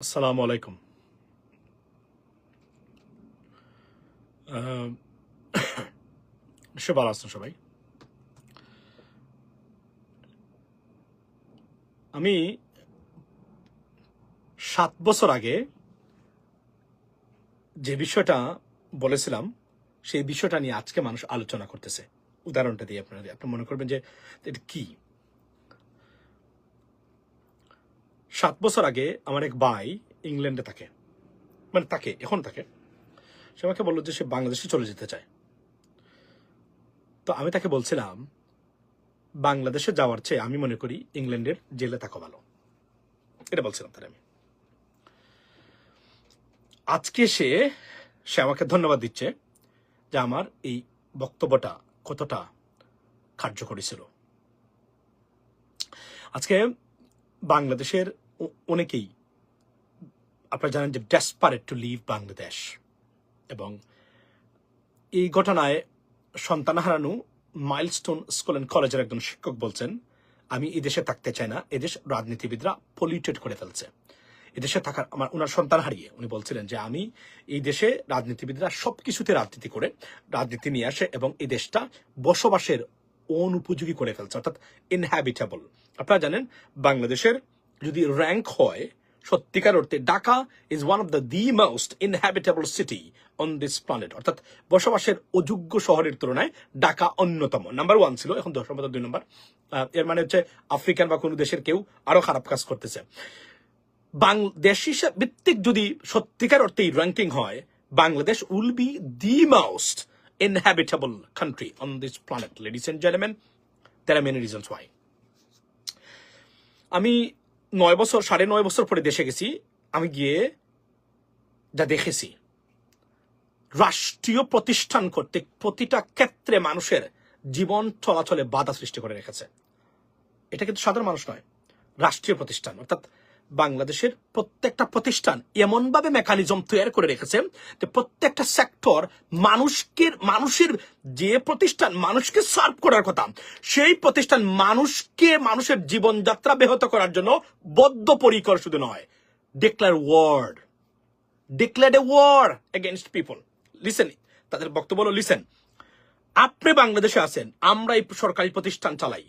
আসসালামু আলাইকুম। নিশ্চয় ভালো আছেন সবাই। আমি সাত বছর আগে যে বিষয়টা বলেছিলাম, সেই বিষয়টা নিয়ে আজকে মানুষ আলোচনা করতেছে। উদাহরণটা দিয়ে আপনারা আপনি মনে করবেন যে এটা কি? সাত বছর আগে আমার এক ভাই ইংল্যান্ডে থাকে। মানে তাকে এখন থাকে। সে আমাকে বলল যে সে বাংলাদেশে চলে যেতে চায়। তো আমি তাকে বলছিলাম, বাংলাদেশে যাওয়ার চেয়ে আমি মনে করি ইংল্যান্ডের জেলে থাকা ভালো। এটা বলছিলাম তার আমি। আজকে সে সে আমাকে ধন্যবাদ দিচ্ছে যে আমার এই বক্তব্যটা কতটা কার্যকরী ছিল। আজকে বাংলাদেশের অনেকেই আপনারা জানেন যে ডেসপারেট টু লিভ বাংলাদেশ এবং এই ঘটনায় সন্তান হারানো মাইলস্টোন স্কুল অ্যান্ড কলেজের একজন শিক্ষক বলছেন, আমি এই দেশে থাকতে চাই না এদেশ রাজনীতিবিদরা পলিউটেড করে ফেলছে। এদেশে থাকার আমার ওনার সন্তান হারিয়ে। উনি বলছিলেন যে, আমি এই দেশে রাজনীতিবিদরা সবকিছুতে রাজনীতি করে, রাজনীতি নিয়ে আসে এবং এই দেশটা বসবাসের অনুপযোগী করে ফেলছে, অর্থাৎ ইনহ্যাবিটেবল আপনারা জানেন, বাংলাদেশের যদি র্যাঙ্ক হয়, সত্যিকার অর্থে Dhaka is one of the the most inhabitable city on this planet অর্থাৎ বসবাসের অযোগ্য শহরের তুলনায় ঢাকা অন্যতম। নাম্বার ওয়ান ছিল, এখন দশ দুই নম্বর। এর মানে হচ্ছে আফ্রিকান বা কোনো দেশের কেউ আরও খারাপ কাজ করতেছে। বাংলাদেশ হিসাব ভিত্তিক যদি সত্যিকার অর্থে র্যাঙ্কিং হয়, Bangladesh will be the most inhabitable country on this planet ladies and gentleman there are many reasons why. আমি নয় বছর, সাড়ে নয় বছর পরে দেশে গেছি। আমি গিয়ে যা দেখেছি, রাষ্ট্রীয় প্রতিষ্ঠান কর্তৃক প্রতিটা ক্ষেত্রে মানুষের জীবন চলাচলে বাধা সৃষ্টি করে রেখেছে। এটা কিন্তু সাধারণ মানুষ নয়, রাষ্ট্রীয় প্রতিষ্ঠান। অর্থাৎ বাংলাদেশের প্রত্যেকটা প্রতিষ্ঠান এমনভাবে মেকানিজম তৈরি করে রেখেছে যে প্রত্যেকটা সেক্টর মানুষকে, মানুষের যে প্রতিষ্ঠান মানুষকে সার্ভ করার কথা, সেই প্রতিষ্ঠান মানুষকে মানুষের জীবনযাত্রা ব্যাহত করার জন্য বদ্ধপরিকর শুধু নয় declare war declare a war against people listen তাদের বক্তব্য হলো লিসেন আপনি বাংলাদেশে আছেন, আমরা এই সরকারি প্রতিষ্ঠান চালাই।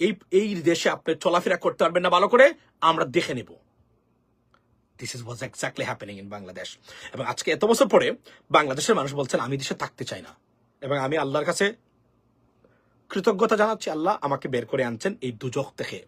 এই এই দেশে আপনি চলাফেরা করতে পারবেন না ভালো করে, আমরা দেখে নেব। This is was exactly happening in Bangladesh এবং আজকে এত বছর পরে বাংলাদেশের মানুষ বলছেন, আমি দেশে থাকতে চাই না। এবং আমি আল্লাহর কাছে কৃতজ্ঞতা জানাচ্ছি, আল্লাহ আমাকে বের করে আনছেন এই দুজক থেকে,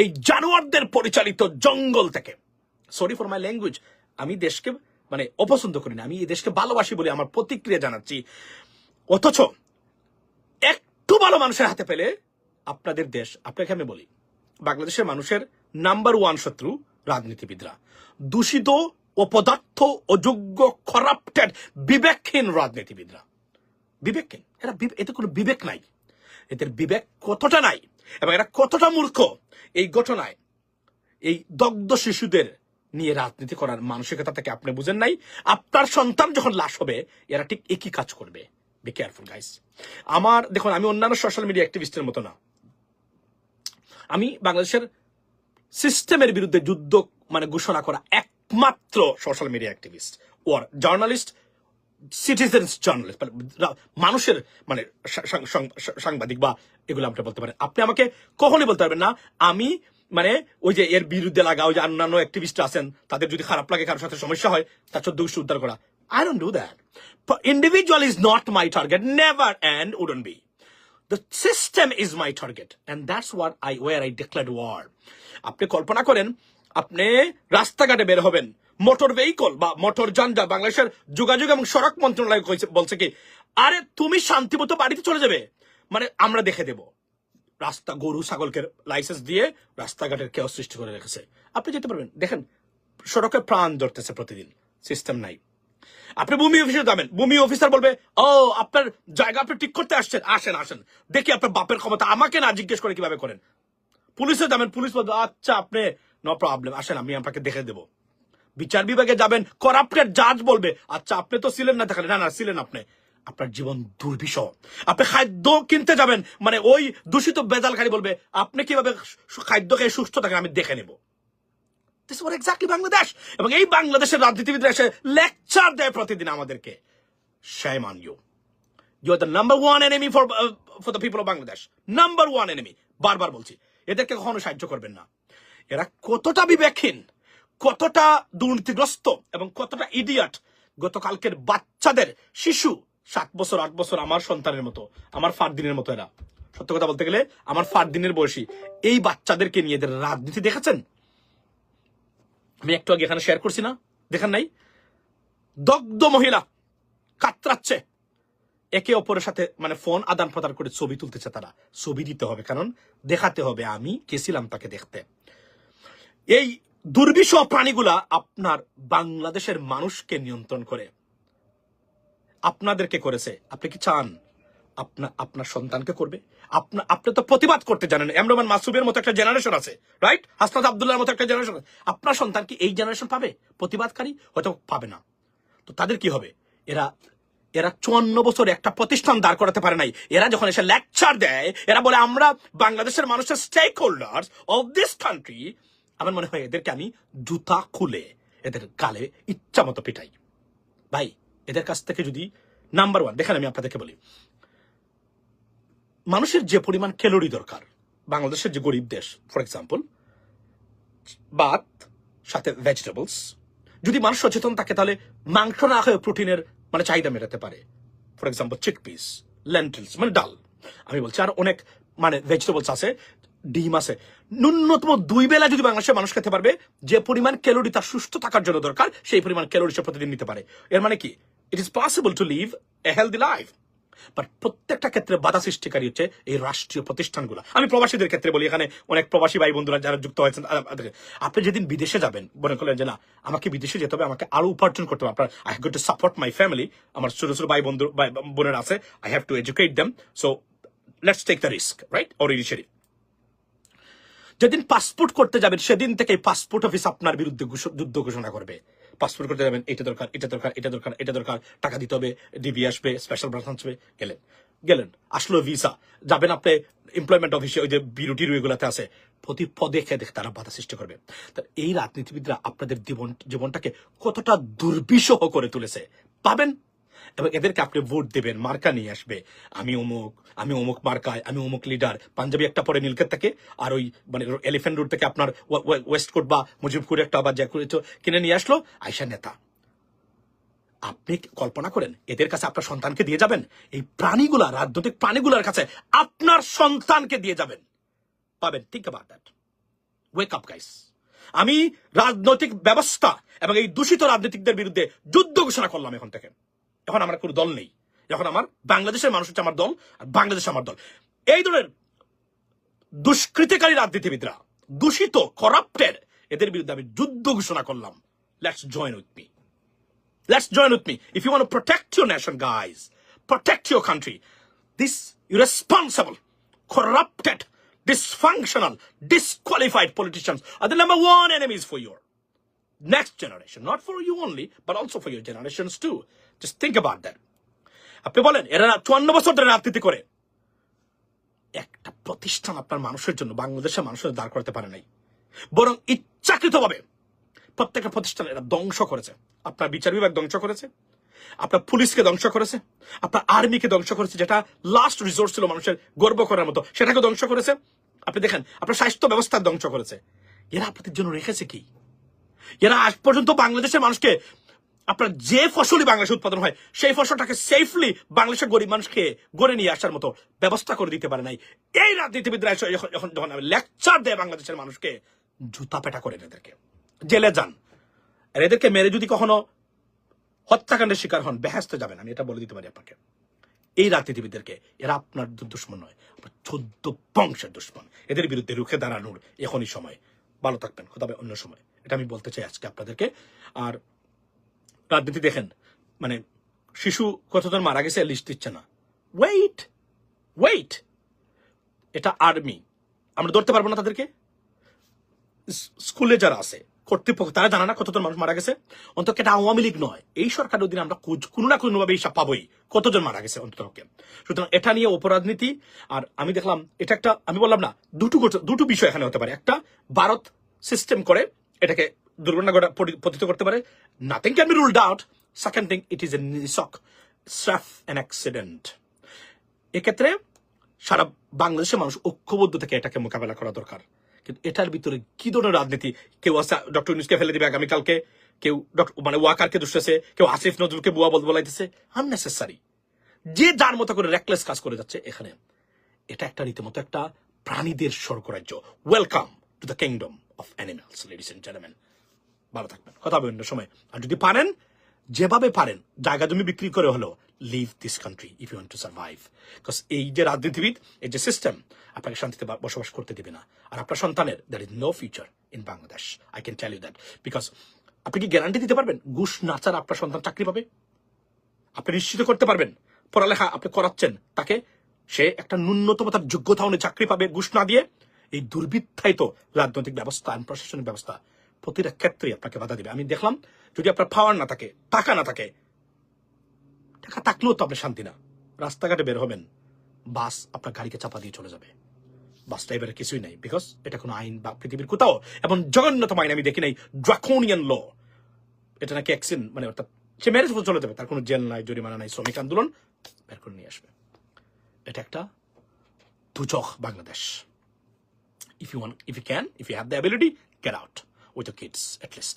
এই জানোয়ারদের পরিচালিত জঙ্গল থেকে। সরি ফর মাই ল্যাঙ্গুয়েজ আমি দেশকে মানে অপছন্দ করি না, আমি এই দেশকে ভালোবাসি বলে আমার প্রতিক্রিয়া জানাচ্ছি। অথচ একটু ভালো মানুষের হাতে পেলে আপনাদের দেশ, আপনাকে আমি বলি, বাংলাদেশের মানুষের নাম্বার ওয়ান শত্রু রাজনীতিবিদরা। দূষিত অপদার্থ অযোগ্য করাপ্টেড বিবেকহীন রাজনীতিবিদরা। বিবেকহীন? এরা এতে কোনো বিবেক নাই। এদের বিবেক কতটা নাই এবং এরা কতটা মূর্খ এই ঘটনায়, এই দগ্ধ শিশুদের নিয়ে রাজনীতি করার মানসিকতা থেকে আপনি বুঝেন নাই। আপনার সন্তান যখন লাশ হবে, এরা ঠিক একই কাজ করবে। বি কেয়ারফুল গাইস আমার দেখুন, আমি অন্যান্য সোশ্যাল মিডিয়া অ্যাক্টিভিস্টের মতো না। আমি বাংলাদেশের সিস্টেমের বিরুদ্ধে যুদ্ধ মানে ঘোষণা করা একমাত্র social media activist or journalist citizens journalist মানে মানুষের মানে সাংবাদিক বা এগুলো আপনি বলতে পারেন। আপনি আমাকে কখনই বলতে পারবেন না, আমি মানে ওই যে এর বিরুদ্ধে লাগা ওই যে অন্যান্য অ্যাক্টিভিস্ট আছেন, তাদের যদি খারাপ লাগে, কারোর সাথে সমস্যা হয়, তার চোদ্দ উৎস উদ্ধার করা। I don't do that individual is not my target never and wouldn't be The system is my target, and that's what I where I declared war. আপনি কল্পনা করেন আপনি রাস্তাঘাটে বের হবেন মোটর ভেহিকল বা মোটর যানজা বাংলাদেশের যোগাযোগ এবং সড়ক মন্ত্রণালয় বলছে কি আরে তুমি শান্তিমতো বাড়িতে চলে যাবে মানে আমরা দেখে দেব। রাস্তা গরু ছাগলকে লাইসেন্স দিয়ে রাস্তাঘাটের কেউ সৃষ্টি করে রেখেছে। আপনি যেতে পারবেন। দেখেন সড়কে প্রাণ ধরতেছে প্রতিদিন। সিস্টেম নাই। আপনি ভূমি অফিসে যাবেন। ভূমি অফিসার বলবে, ও, আপনার জায়গা আপনি ঠিক করতে আসছেন। আসেন আসেন। দেখি আপনার বাপের ক্ষমতা। আমাকে না জিজ্ঞেস করে কীভাবে করেন? পুলিশে যাবেন, পুলিশ বলবে আচ্ছা আপনি নো প্রবলেম আসেন, আমি আপনাকে দেখে দেব। বিচার বিভাগে যাবেন, করাপ্টেড জাজ বলবে আচ্ছা আপনি তো ছিলেন না দেখালে। না না, ছিলেন আপনি। আপনার জীবন দুর্বিষ আপনি খাদ্য কিনতে যাবেন মানে ওই দূষিত বেজালকারী বলবে, আপনি কীভাবে খাদ্য খেয়ে সুস্থ থাকেন, আমি দেখে নেব। দিস ওয়ার এক্স্যাক্টলি বাংলাদেশ এবং এই বাংলাদেশের রাজনীতিবিদরা এসে লেকচার দেয় প্রতিদিন আমাদেরকে। On you. You are the number one enemy for for the people of Bangladesh number one enemy বারবার বলছি, এদেরকে কখনো সাহায্য করবেন না। এরা কতটা বিবেকহীন, কতটা দুর্নীতিগ্রস্ত এবং কতটা ইডিয়ট গতকালকের বাচ্চাদের শিশু, সাত বছর, আট বছর আমার সন্তানের মতো, আমার ফারদিনের মতো এরা। সত্য কথা বলতে গেলে আমার ফারদিনের বয়সী এই বাচ্চাদেরকে নিয়ে এদের রাজনীতি দেখেছেন? আমি একটু আগে এখানে শেয়ার করছি না? দেখেন নাই? দগ্ধ মহিলা কাতরাচ্ছে। একে অপরের সাথে মানে ফোন আদান প্রদান করে ছবি তুলতেছে তারা। ছবি দিতে হবে, কারণ দেখাতে হবে আমি গেছিলাম তাকে দেখতে। এই দুর্বিষহ প্রাণীগুলা আপনার বাংলাদেশের মানুষকে নিয়ন্ত্রণ করে। আপনাদেরকে করেছে? আপনি কি চান? আপনার আপনার সন্তানকে করবে। আপনার আপনি তো প্রতিবাদ করতে জানেন। এমরমান মাসুবের মতো একটা জেনারেশন আছে রাইট হাসনাত আব্দুল্লাহর মতো একটা জেনারেশন আপনার সন্তান কি এই জেনারেশন পাবে? প্রতিবাদকারী হয়তো পাবে না। তো তাদের কি হবে? এরা এরা চুয়ান্ন বছর একটা প্রতিষ্ঠান দাঁড় করাতে পারে নাই। এরা যখন এসে লেকচার দেয়, এরা বলে, আমরা বাংলাদেশের মানুষের stakeholder of this country আমার মনে হয় এদেরকে আমি জুতা খুলে এদের গালে ইচ্ছা মতো পিটাই। ভাই, এদের কাছ থেকে যদি নাম্বার ওয়ান দেখেন আমি আপনাদেরকে বলি। মানুষের যে পরিমাণ ক্যালোরি দরকার, বাংলাদেশের যে গরিব দেশ ফর এক্সাম্পল ভাত, সাথে ভেজিটেবলস যদি মানুষ সচেতন থাকে, তাহলে মাংস না হয়ে প্রোটিনের মানে চাহিদা মেটাতে পারে। ফর এক্সাম্পল চিকপিস লেন্টিলস মানে ডাল। আমি বলছি, আর অনেক মানে ভেজিটেবলস আছে, ডিম আছে। ন্যূনতম দুই বেলা যদি বাংলাদেশের মানুষ খেতে পারবে, যে পরিমাণ ক্যালোরি তার সুস্থ থাকার জন্য দরকার, সেই পরিমাণ ক্যালোরি সে প্রতিদিন নিতে পারে। এর মানে কি? It is possible to live a healthy life but প্রত্যেকটা ক্ষেত্রে বাধা সৃষ্টিকারী হচ্ছে এই রাষ্ট্রীয় প্রতিষ্ঠানগুলো। আমি প্রবাসীদের ক্ষেত্রে বলি, এখানে অনেক প্রবাসী ভাই বন্ধুরা যারা যুক্ত হয়েছেন আপনি যেদিন বিদেশে যাবেন, মনে করলেন যে না, আমাকে বিদেশে যেতে হবে, আমাকে আরও উপার্জন করতে হবে। আপনার I have to support my family আমার ছোট ছোট ভাই বন্ধু বোনের আছে I have to educate them so let's take the risk right or initiative যেদিন পাসপোর্ট করতে যাবেন, সেদিন থেকে পাসপোর্ট অফিস আপনার বিরুদ্ধে যুদ্ধ ঘোষণা করবে। পাসপোর্ট করতে যাবেন, এটা দরকার এটা দরকার এটা দরকার এটা দরকার, টাকা দিতে হবে ডিবি আসবে স্পেশাল ব্রাঞ্চ আসবে গেলেন। গেলেন। আসলো ভিসা যাবেন আপনি এমপ্লয়মেন্ট অফিসে ওই যে বিরুটি এগুলাতে আছে। প্রতি পদে খেয়ে তারা বাধা সৃষ্টি করবে। তার এই রাজনীতিবিদরা আপনাদের জীবন, জীবনটাকে কতটা দুর্বিষহ করে তুলেছে। পাবেন? এবং এদেরকে আপনি ভোট দেবেন, মার্কা নিয়ে আসবে। আমি অমুক আমি অমুক মার্কায়, আমি অমুক লিডার। পাঞ্জাবি একটা পরে নীলকের থেকে, আর ওই মানে এলিফেন্ট রোড থেকে আপনার ওয়েস্ট কোট বা মুজিবপুর একটা আবার যা কিনে নিয়ে আসলো আয়সা নেতা। আপনি কল্পনা করেন, এদের কাছে আপনার সন্তানকে দিয়ে যাবেন? এই প্রাণীগুলা, রাজনৈতিক প্রাণীগুলার কাছে আপনার সন্তানকে দিয়ে যাবেন। পাবেন ঠিক about that wake up guys আমি রাজনৈতিক ব্যবস্থা এবং এই দূষিত রাজনীতিকদের বিরুদ্ধে যুদ্ধ ঘোষণা করলাম এখন থেকে। এখন আমার কোনো দল নেই এখন আমার বাংলাদেশের মানুষ হচ্ছে আমার দল আর বাংলাদেশ আমার দল এই দলের দুষ্কৃতিকারী রাজনীতিবিদরা দূষিত করাপ্টেড এদের বিরুদ্ধে আমি যুদ্ধ ঘোষণা করলাম let's join with me join with me. If you want to protect your nation, guys, protect your country. This irresponsible, corrupted, dysfunctional, disqualified politicians are the number one enemies for your next generation. Not for you only, but also for your generations too. Just think about that. আপনি বলেন, এরা চুয়ান্ন বছর ধরে রাজনীতি করে। একটা প্রতিষ্ঠান আপনার মানুষের জন্য, বাংলাদেশের মানুষের দাঁড় করতে পারে নাই। বরং ইচ্ছাকৃতভাবে প্রত্যেকটা প্রতিষ্ঠান এরা ধ্বংস করেছে। আপনার বিচার বিভাগ ধ্বংস করেছে, আপনার পুলিশকে ধ্বংস করেছে, আপনার আর্মিকে ধ্বংস করেছে, যেটা লাস্ট রিসোর্স ছিল মানুষের গর্ব করার মতো, সেটাকে ধ্বংস করেছে। আপনি দেখেন, আপনার স্বাস্থ্য ব্যবস্থা ধ্বংস করেছে। এরা আপনাদের জন্য রেখেছে কি? এরা আজ পর্যন্ত বাংলাদেশের মানুষকে আপনার যে ফসলই বাংলাদেশে উৎপাদন হয়, সেই ফসলটাকে সেফলি বাংলাদেশের গরিব মানুষকে গড়ে নিয়ে আসার মতো ব্যবস্থা করে দিতে পারে নাই। এই রাজনীতিবিদরা যখন যখন লেকচার দেয় বাংলাদেশের মানুষকে, জুতা পেটা করে এদেরকে। জেলে যান। আর এদেরকে মেরে যদি কখনো হত্যাকাণ্ডের শিকার হন, বেহেস্তে যাবেন। আমি এটা বলে দিতে পারি আপনাকে। এই রাজনীতিবিদদেরকে, এরা আপনার দুশ্মন নয়, আপনার চোদ্দ বংশের দুশ্মন। এদের বিরুদ্ধে রুখে দাঁড়ানোর এখনই সময়। ভালো থাকবেন তবে অন্য সময়। এটা আমি বলতে চাই আজকে আপনাদেরকে। আর রাজনীতি দেখেন। মানে শিশু কতজন মারা গেছে লিস্ট দিচ্ছে না। ওয়েট ওয়েট এটা আর্মি। আমরা ধরতে পারব না তাদেরকে? স্কুলে যারা আছে, কর্তৃপক্ষ, তারা জানা না কতজন মানুষ মারা গেছে? অন্তত এটা আওয়ামী লীগ নয়। এই সরকারের অধীনে আমরা কোনো না কোনো ভাবে হিসাব পাবোই কতজন মারা গেছে অন্তত সুতরাং এটা নিয়ে অপরাজনীতি, আর আমি দেখলাম, এটা একটা, আমি বললাম না, দুটো দুটো বিষয় এখানে হতে পারে। একটা, ভারত সিস্টেম করে এটাকে দুর্ঘটনা ঘটা পতিত করতে পারে। Nothing can be ruled out second thing it is a নিসক স্রাফ অ্যান অ্যাক্সিডেন্ট এক্ষেত্রে সারা বাংলাদেশের মানুষ ঐক্যবদ্ধ থেকে এটাকে মোকাবেলা করা দরকার। কিন্তু এটার ভিতরে কি ধরনের রাজনীতি? কেউ আছে ডক্টর ইউনুসকে ফেলে দিবে আগামীকালকে। কেউ মানে ওয়াকারকে দুষতেছে। কেউ আসিফ নজরুলকে বুয়া বল বলাইতেছে। আননেসেসারি যে যার মতো করে রেকলেস কাজ করে যাচ্ছে এখানে। এটা একটা রীতিমতো একটা প্রাণীদের স্বর্গরাজ্য। Welcome to the kingdom of animals ladies and gentleman ভালো থাকবেন। কথা হবে অন্য সময়। আর যদি পারেন, যেভাবে পারেন, জায়গা জমি বিক্রি করে হলো leave this country if you want to survive because এই যে রাজনীতিবিদ, এই যে সিস্টেম আপনাকে শান্তিতে বসবাস করতে দেবে না। আর আপনার সন্তানের there is no future in Bangladesh I can tell you that because আপনি কি গ্যারান্টি দিতে পারবেন? ঘুষ নাচার আপনার সন্তান চাকরি পাবে? আপনি নিশ্চিত করতে পারবেন? পড়ালেখা আপনি করাচ্ছেন, তাকে সে একটা ন্যূনতম তার যোগ্যতা অনুযায়ী চাকরি পাবে ঘুষ না দিয়ে? এই দুর্বৃত্তায়িত রাজনৈতিক ব্যবস্থা প্রশাসনিক ব্যবস্থা প্রতিটা ক্ষেত্রে আপনাকে বাধা দিবে। আমি দেখলাম, যদি আপনার পাওয়ার না থাকে, টাকা না থাকে, টাকা থাকলেও তো আপনি শান্তি না। রাস্তাঘাটে বের হবেন, বাস আপনার গাড়িকে চাপা দিয়ে চলে যাবে। বাস ড্রাইভারের কিছুই নাই বিকজ এটা কোনো আইন বা পৃথিবীর কোথাও। এবং জঘন্যতম আইন, আমি দেখি নাই ড্রাকোনিয়ান ল এটা নাকি অ্যাক্সিন মানে অর্থাৎ সে ম্যারেজ চলে যাবে, তার কোনো জেল নাই, জরিমানা নাই, শ্রমিক আন্দোলন বের করে নিয়ে আসবে। এটা একটা দুচক Bangladesh. If you want if you can if you have the ability get out with the kids at least